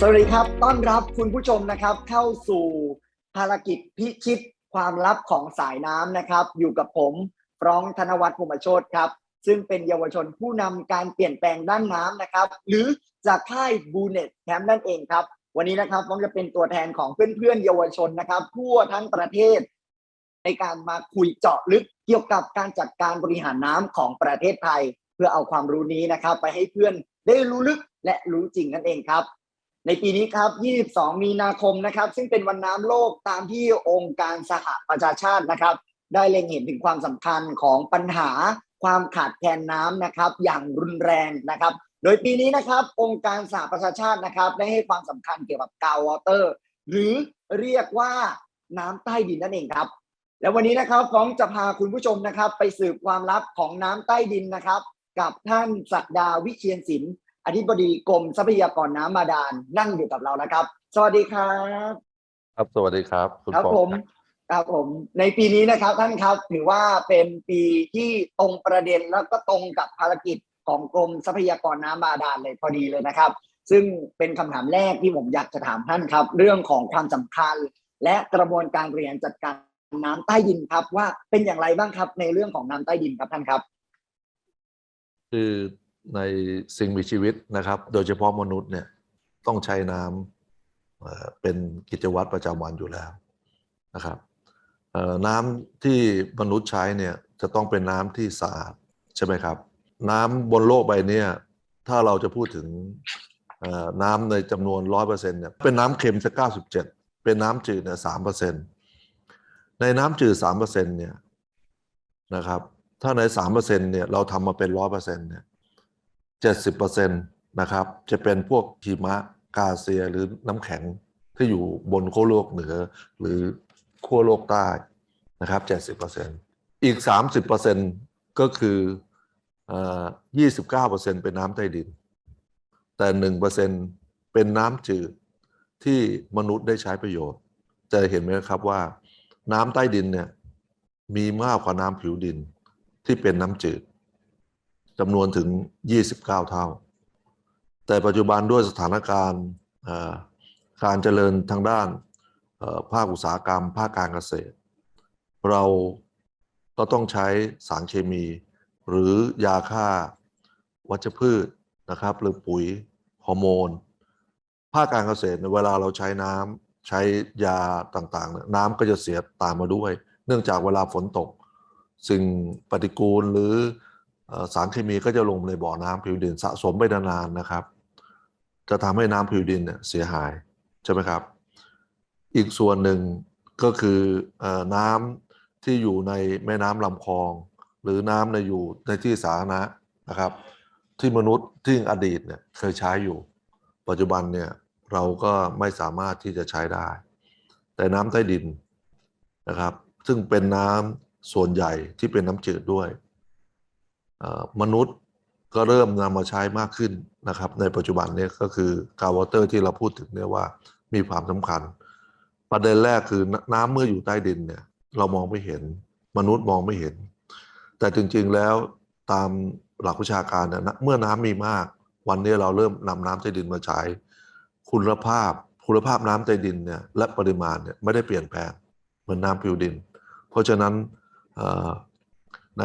สวัสดีครับ ต้อนรับคุณผู้ชมนะครับ เข้าสู่ภารกิจพิชิตความลับของสายน้ำนะครับ อยู่กับผมฟรองธนวัฒน์ภูมิโชตครับ ซึ่งเป็นเยาวชนผู้นำการเปลี่ยนแปลงด้านน้ำนะครับ หรือจากค่ายบูเน็ตแคมป์นั่นเองครับ วันนี้นะครับผมจะเป็นตัวแทนของเพื่อนๆเยาวชนนะครับทั่วทั้งประเทศ ในการมาคุยเจาะลึกเกี่ยวกับการจัดการบริหารน้ำของประเทศไทย เพื่อเอาความรู้นี้นะครับ ไปให้เพื่อนได้รู้ลึกและรู้จริงนั่นเองครับ ในปีนี้ครับ 22 มีนาคมนะครับ ซึ่งเป็นวันน้ำโลกตามที่องค์การสหประชาชาตินะครับ ได้เล็งเห็นถึงความสำคัญของปัญหาความขาดแคลนน้ำนะครับ อย่างรุนแรงนะครับ โดยปีนี้นะครับ องค์การสหประชาชาตินะครับ ได้ให้ความสำคัญเกี่ยวกับกาววอเตอร์ หรือเรียกว่าน้ำใต้ดินนั่นเองครับ แล้ววันนี้นะครับฟ้องจะพาคุณผู้ชมนะครับ ไปสืบความลับของน้ำใต้ดินนะครับ กับท่านศักดาวิเชียนศิลป์ อธิบดีกรมทรัพยากรน้ำบาดาลนั่งอยู่กับเรานะครับ สวัสดีครับ ครับสวัสดีครับคุณครับปอผมครับผมในปีนี้นะครับท่านครับถือว่าเป็นปีที่ตรงประเด็นแล้วก็ตรงกับภารกิจของกรมทรัพยากรน้ำบาดาลเลยพอดีเลยนะครับ ซึ่งเป็นคำถามแรกที่ผมอยากจะถามท่านครับ เรื่องของความสำคัญ และกระบวนการบริหารจัดการน้ำใต้ดินครับ ว่าเป็นอย่างไรบ้างครับในเรื่องของน้ำใต้ดินครับท่านครับ คือ ในสิ่งมีชีวิตนะครับ โดยเฉพาะมนุษย์เนี่ยต้องใช้น้ำเป็นกิจวัตรประจำวันอยู่แล้วนะครับน้ำที่มนุษย์ใช้เนี่ยจะต้องเป็นน้ำที่สะอาดใช่ไหมครับ น้ำบนโลกใบนี้ถ้าเราจะพูดถึงน้ำในจำนวนร้อยเปอร์เซ็นต์เนี่ยเป็นน้ำเค็มจะเก้าสิบเจ็ดเป็นน้ำจืดเนี่ยสามเปอร์เซ็นต์ในน้ำจืดสามเปอร์เซ็นต์เนี่ยนะครับถ้าในสามเปอร์เซ็นเนี่ยเราทำมาเป็นร้อยเปอร์เซ็นเนี่ย เจ็ดสิบเปอร์เซ็นตนะครับจะเป็นพวกหิมะกาเซียหรือน้ำแข็งที่อยู่บนขั้วโลกเหนือ หรือขั้วโลกใต้นะครับเจ็ดสิบเปอร์เซ็นอีกสามสิบเปอร์เซ็นก็คือยี่สิบเก้าเปอร์เซ็นเป็นน้ำใต้ดิน แต่หนึ่งเปอร์เซ็นเป็นน้ำจืดที่มนุษย์ได้ใช้ประโยชน์ จะเห็นไหมครับว่าน้ำใต้ดินเนี่ยมีมากกว่าน้ำผิวดินที่เป็นน้ำจืด จำนวนถึง 29 เท่า แต่ปัจจุบันด้วยสถานการณ์การเจริญทางด้านภาคอุตสาหกรรม ภาคการเกษตร เราก็ต้องใช้สารเคมี หรือยาฆ่าวัชพืชนะครับ หรือปุ๋ยฮอร์โมน ภาคการเกษตรเนี่ยเวลาเราใช้น้ำใช้ยาต่างๆ น้ำก็จะเสียตามมาด้วย เนื่องจากเวลาฝนตก สิ่งปฏิกูลหรือ สารเคมีก็จะลงในบ่อน้ำผิวดินสะสมไปนานๆนะครับ จะทำให้น้ำผิวดินเนี่ยเสียหายใช่ไหมครับ อีกส่วนหนึ่งก็คืออน้ำที่อยู่ในแม่น้ำลำคลอง หรือน้ำในอยู่ในที่สาธารณะนะครับ ที่มนุษย์ที่อดีตเนี่ยเคยใช้อยู่ ปัจจุบันเนี่ยเราก็ไม่สามารถที่จะใช้ได้ แต่น้ำใต้ดินนะครับ ซึ่งเป็นน้ำส่วนใหญ่ที่เป็นน้ำจืดด้วย มนุษย์ก็เริ่มนำมาใช้มากขึ้นนะครับ ในปัจจุบันนี่ยก็คือกาววอเตอร์ที่เราพูดถึงเนี่ยว่ามีความสำคัญ ประเด็นแรกคือน้ำเมื่ออยู่ใต้ดินเนี่ย เรามองไม่เห็น มนุษย์มองไม่เห็น แต่จริงๆแล้วตามหลักวิชาการเนี่ยเมื่อน้ำมีมาก วันนี้เราเริ่มนำน้ำใต้ดินมาใช้ คุณภาพคุณภาพน้ำใต้ดินเนี่ยและปริมาณเนี่ยไม่ได้เปลี่ยนแปลงเหมือนน้ำผิวดิน เพราะฉะนั้นใน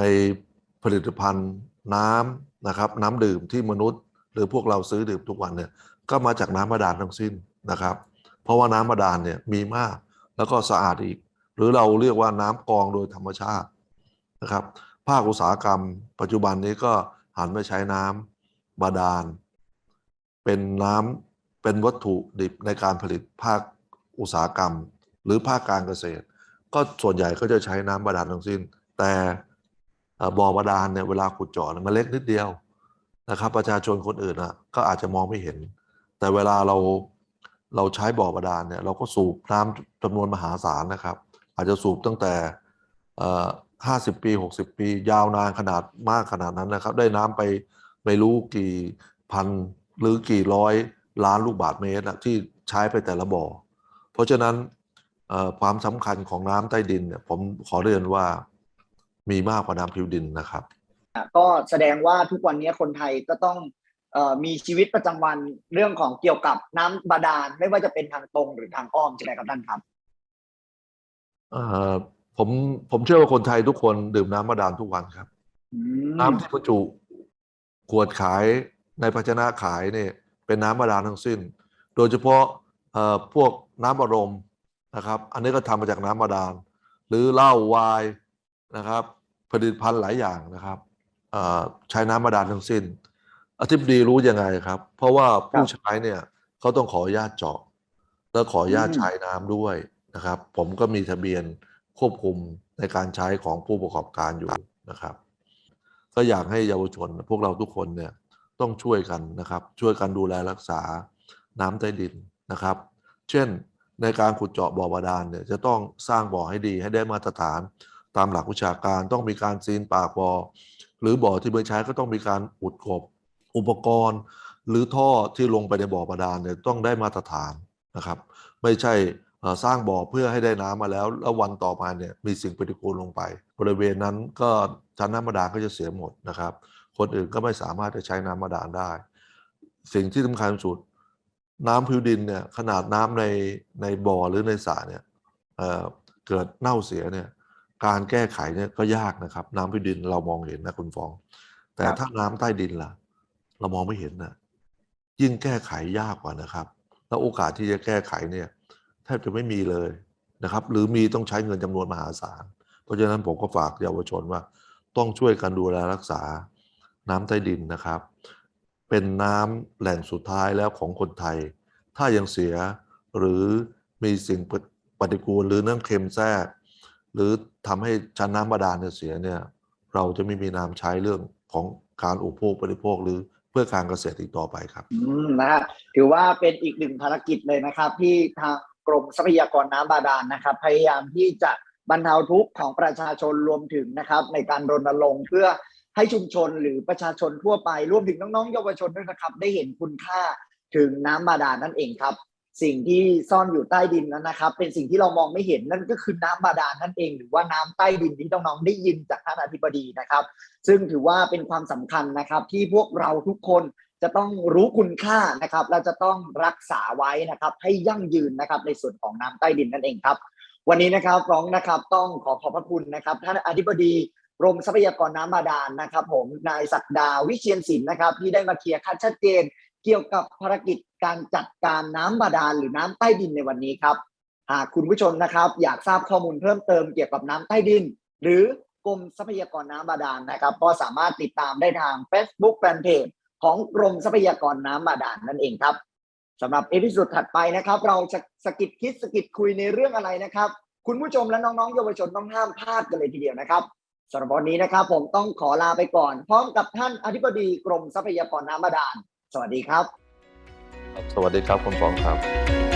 ผลิตภัณฑ์น้ำนะครับน้ำดื่มที่มนุษย์ หรือพวกเราซื้อดื่มทุกวันเนี่ยก็มาจากน้ำบาดาลทั้งสิ้นนะครับ เพราะว่าน้ำบาดาลเนี่ยมีมากแล้วก็สะอาดอีก หรือเราเรียกว่าน้ำกองโดยธรรมชาตินะครับ ภาคอุตสาหกรรม ปัจจุบันนี้ก็หันมาใช้น้ำบาดาล เป็นน้ำเป็นวัตถุดิบในการผลิตภาคอุตสาหกรรม หรือภาคการเกษตร ก็ส่วนใหญ่ก็จะใช้น้ำบาดาลทั้งสิ้น แต่ บ่อบาดาลเนี่ยเวลาขุดเจาะมันเล็กนิดเดียวนะครับ ประชาชนคนอื่นอะก็อาจจะมองไม่เห็น แต่เวลาเราเราใช้บ่อบาดาลเนี่ยเราก็สูบน้ำจำนวนมหาศาลนะครับ อาจจะสูบตั้งแต่ห้าสิบปีหกสิบปี ยาวนานขนาดมากขนาดนั้นนะครับ ได้น้ำไปไม่รู้กี่พันหรือกี่ร้อยล้านลูกบาศก์เมตรที่ใช้ไปแต่ละบ่อ เพราะฉะนั้นความสำคัญของน้ำใต้ดินเนี่ยผมขอเรียนว่า มีมากกว่าน้ำผิวดินนะครับก็แสดงว่าทุกวันนี้คนไทยก็ต้องเอ่อมีชีวิตประจำวันเรื่องของเกี่ยวกับน้ำบาดาลไม่ว่าจะเป็นทางตรงหรือทางอ้อมใช่ไหมครับท่านครับเอ่อผมผมเชื่อว่าคนไทยทุกคนดื่มน้ำบาดาลทุกวันครับอืมน้ำที่บรรจุขวดขายในภาชนะขายเนี่ยเป็นน้ำบาดาลทั้งสิ้น โดยเฉพาะเอ่อพวกน้ำบารมนะครับ อันนี้ก็ทำมาจากน้ำบาดาล หรือเหล้าไวน์ นะครับผลิตภัณฑ์หลายอย่างนะครับเอ่อใช้น้ำบาดาลทั้งสิ้น อธิบดีรู้ยังไงครับ เพราะว่าผู้ใช้เนี่ยเขาต้องขออนุญาตเจาะแล้วขออนุญาตใช้น้ำด้วยนะครับ ผมก็มีทะเบียนควบคุมในการใช้ของผู้ประกอบการอยู่นะครับ ก็อยากให้เยาวชน พวกเราทุกคนเนี่ยต้องช่วยกันนะครับ ช่วยกันดูแลรักษาน้ำใต้ดินนะครับ เช่นในการขุดเจาะบ่อบาดาลเนี่ยจะต้องสร้างบ่อให้ดีให้ได้มาตรฐาน ตามหลักวิชาการต้องมีการซีนปากบ่อหรือบ่อที่ไม่ใช้ก็ต้องมีการอุดกบอุปกรณ์ หรือท่อที่ลงไปในบ่อบาดาลเนี่ยต้องได้มาตรฐานนะครับ ไม่ใช่สร้างบ่อเพื่อให้ได้น้ำมาแล้ว แล้ววันต่อมาเนี่ยมีสิ่งปฏิกูลลงไป บริเวณนั้นก็ชั้นน้ำบาดาลก็จะเสียหมดนะครับ คนอื่นก็ไม่สามารถจะใช้น้ำบาดาลได้ สิ่งที่สำคัญที่สุด น้ำผิวดินเนี่ยขนาดน้ำในในบ่อหรือในสระเนี่ยเเกิดเน่าเสียเนี่ย การแก้ไขเนี่ยก็ยากนะครับ น้ำผิวดินเรามองเห็นนะคุณฟอง แต่ครับถ้าน้ำใต้ดินล่ะ เรามองไม่เห็นนะยิ่งแก้ไขยากกว่านะครับ แล้วโอกาสที่จะแก้ไขเนี่ยแทบจะไม่มีเลยนะครับ หรือมีต้องใช้เงินจำนวนมหาศาล เพราะฉะนั้นผมก็ฝากเยาวชนว่า ต้องช่วยกันดูแลรักษาน้ำใต้ดินนะครับ เป็นน้ำแหล่งสุดท้ายแล้วของคนไทย ถ้ายังเสียหรือมีสิ่งปฏิกูลหรือน้ำเค็มแทรก หรือทำให้ชั้นน้ำบาดาลเนี่ยเสียเนี่ยเราจะไม่มีน้ำใช้เรื่องของการอุปโภคบริโภคหรือเพื่อการเกษตรอีกต่อไปครับอืมนะฮะถือว่าเป็นอีกหนึ่งภารกิจเลยนะครับ ที่ทางกรมทรัพยากรน้ำบาดาลนะครับ พยายามที่จะบรรเทาทุกข์ของประชาชนรวมถึงนะครับ ในการรณรงค์เพื่อให้ชุมชนหรือประชาชนทั่วไปรวมถึงน้องๆเยาวชนด้วยนะครับ ได้เห็นคุณค่าถึงน้ำบาดาลนั่นเองครับ สิ่งที่ซ่อนอยู่ใต้ดินนั้นนะครับ เป็นสิ่งที่เรามองไม่เห็นนั่นก็คือน้ำบาดาลนั่นเอง หรือว่าน้ำใต้ดินที่น้องๆได้ยินจากท่านอธิบดีนะครับ ซึ่งถือว่าเป็นความสำคัญนะครับ ที่พวกเราทุกคนจะต้องรู้คุณค่านะครับและจะต้องรักษาไว้นะครับ ให้ยั่งยืนนะครับในส่วนของน้ำใต้ดินนั่นเองครับ วันนี้นะครับร้องนะครับต้องขอขอบพระคุณนะครับ ท่านอธิบดีกรมทรัพยากรน้ำบาดาลนะครับ ผมนายศักดาวิเชียนศิลป์นะครับ ที่ได้มาเคลียร์คัดชัดเจน เกี่ยวกับภารกิจการจัดการน้ำบาดาลหรือน้ำใต้ดินในวันนี้ครับ หากคุณผู้ชมนะครับ อยากทราบข้อมูลเพิ่มเติมเกี่ยวกับน้ำใต้ดิน หรือกรมทรัพยากรน้ำบาดาลนะครับ ก็สามารถติดตามได้ทาง Facebook Fanpage ของกรมทรัพยากรน้ำบาดาลนั่นเองครับสำหรับเอพิโซดถัดไปนะครับ เราจะสกิดคิดสกิดคุยในเรื่องอะไรนะครับ คุณผู้ชมและน้องๆเยาวชนต้องห้ามพลาดกันเลยทีเดียวนะครับสำหรับวันนี้นะครับ ผมต้องขอลาไปก่อน พร้อมกับท่านอธิบดีกรมทรัพยากรน้ำบาดาล สวัสดีครับ สวัสดีครับคุณฟองครับ